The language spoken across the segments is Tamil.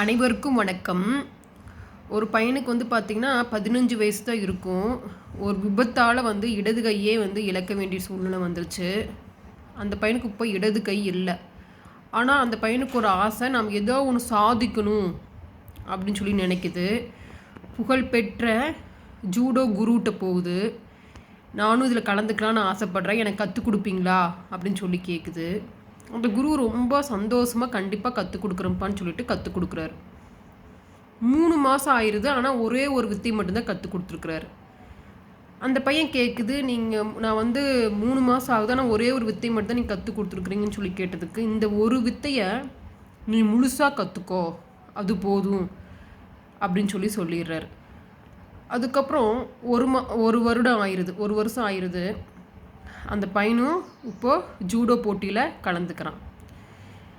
அனைவருக்கும் வணக்கம். ஒரு பையனுக்கு வந்து பார்த்திங்கன்னா பதினஞ்சு வயசு தான் இருக்கும். ஒரு விபத்தால் வந்து இடது கையே வந்து இழக்க வேண்டிய சூழ்நிலை வந்துருச்சு. அந்த பையனுக்கு இப்போ இடது கை இல்லை. ஆனால் அந்த பையனுக்கு ஒரு ஆசை நாம் ஏதோ ஒன்று சாதிக்கணும் அப்படின்னு சொல்லி நினைக்குது. புகழ்பெற்ற ஜூடோ குருகிட்ட போகுது. நானும் இதில் கலந்துக்கலான்னு ஆசைப்பட்றேன். எனக்கு கற்றுக் கொடுப்பீங்களா அப்படின்னு சொல்லி கேட்குது அந்த குரு ரொம்ப சந்தோஷமாக கண்டிப்பாக கற்றுக் கொடுக்குறப்பான்னு சொல்லிட்டு கற்றுக் கொடுக்குறாரு. மூணு மாதம் ஆயிடுது ஆனால் ஒரே ஒரு வித்தை மட்டும்தான் கற்றுக் கொடுத்துருக்குறாரு. அந்த பையன் கேட்குது நீங்கள் நான் வந்து மூணு மாதம் ஆகுது ஆனால் ஒரே ஒரு வித்தை மட்டும் தான் நீங்கள் கற்றுக் கொடுத்துருக்குறீங்கன்னு சொல்லி கேட்டதுக்கு இந்த ஒரு வித்தையை நீ முழுசாக கற்றுக்கோ அது போதும் அப்படின்னு சொல்லி சொல்லிடுறாரு. அதுக்கப்புறம் ஒரு மா ஒரு வருடம் ஆயிடுது ஒரு வருஷம் ஆயிடுது அந்த பையனும் இப்போது ஜூடோ போட்டியில் கலந்துக்கிறான்.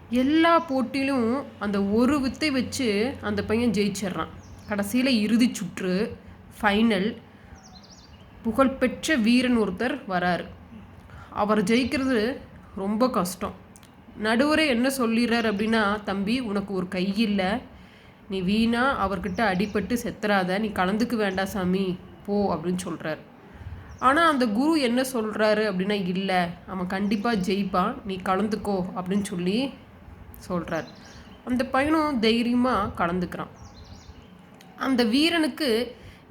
எல்லா போட்டியிலும் அந்த ஒரு வித்தை வச்சு அந்த பையன் ஜெயிச்சிட்றான். கடைசியில் இறுதி சுற்று ஃபைனல் புகழ்பெற்ற வீரன் ஒருத்தர் வராரு. அவர் ஜெயிக்கிறது ரொம்ப கஷ்டம். நடுவரே என்ன சொல்லிடுறார் அப்படின்னா தம்பி உனக்கு ஒரு கை இல்லை. நீ வீணா அவர்கிட்ட அடிபட்டு செத்துறாத. நீ கலந்துக்க வேண்டாம் சாமி. போ அப்படின்னு சொல்கிறார் ஆனால் அந்த குரு என்ன சொல்கிறாரு அப்படின்னா இல்லை அவன் கண்டிப்பாக ஜெயிப்பான். நீ கலந்துக்கோ அப்படின்னு சொல்லி சொல்கிறார் அந்த பையனும் தைரியமாக கலந்துக்கிறான். அந்த வீரனுக்கு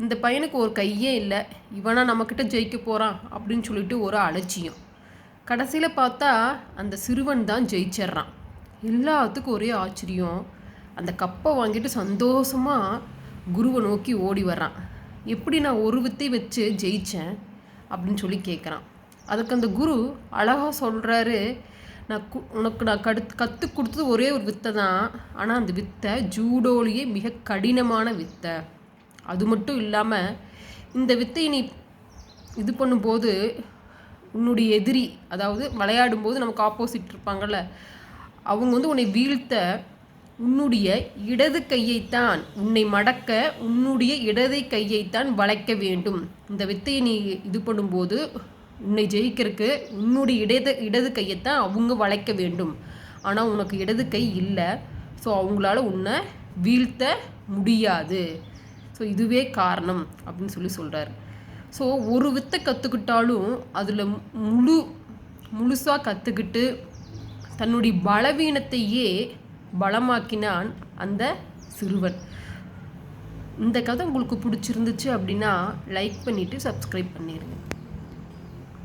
இந்த பையனுக்கு ஒரு கையே இல்லை. இவனா நம்மக்கிட்ட ஜெயிக்க போகிறான் அப்படின்னு சொல்லிட்டு ஒரு அலட்சியம். கடைசியில் பார்த்தா அந்த சிறுவன் தான் ஜெயிச்சிட்றான். எல்லாத்துக்கும் ஒரே ஆச்சரியம். அந்த கப்பை வாங்கிட்டு சந்தோஷமாக குருவை நோக்கி ஓடி வர்றான். எப்படி நான் ஒரு வித்தை வச்சு ஜெயித்தேன் அப்படின்னு சொல்லி கேட்குறான் அதுக்கு அந்த குரு அழகாக சொல்கிறாரு நான் கு உனக்கு நான் கடுத்து கற்றுக் கொடுத்தது ஒரே ஒரு வித்தை தான். ஆனால் அந்த வித்தை ஜூடோலேயே மிக கடினமான வித்தை. அது மட்டும் இல்லாமல் இந்த வித்தையை நீ இது பண்ணும்போது உன்னுடைய எதிரி அதாவது விளையாடும்போது நமக்கு ஆப்போசிட் இருப்பாங்கள்ல அவங்க வந்து உன்னை வீழ்த்த உன்னுடைய இடது கையைத்தான் உன்னை மடக்க உன்னுடைய இடதை கையைத்தான் வளைக்க வேண்டும். இந்த வித்தையை நீ இது பண்ணும்போது உன்னை ஜெயிக்கிறதுக்கு உன்னுடைய இடது இடது கையைத்தான் அவங்க வளைக்க வேண்டும். ஆனால் உனக்கு இடது கை இல்லை. ஸோ அவங்களால உன்னை வீழ்த்த முடியாது. ஸோ இதுவே காரணம் அப்படின்னு சொல்லி சொல்கிறார் ஸோ ஒரு வித்தை கற்றுக்கிட்டாலும் அதில் முழு முழுசாக கற்றுக்கிட்டு தன்னுடைய பலவீனத்தையே பலமாக்கினான் அந்த சிறுவன். இந்த கதை உங்களுக்கு பிடிச்சிருந்துச்சு அப்படின்னா லைக் பண்ணிவிட்டு சப்ஸ்கிரைப் பண்ணிடுங்க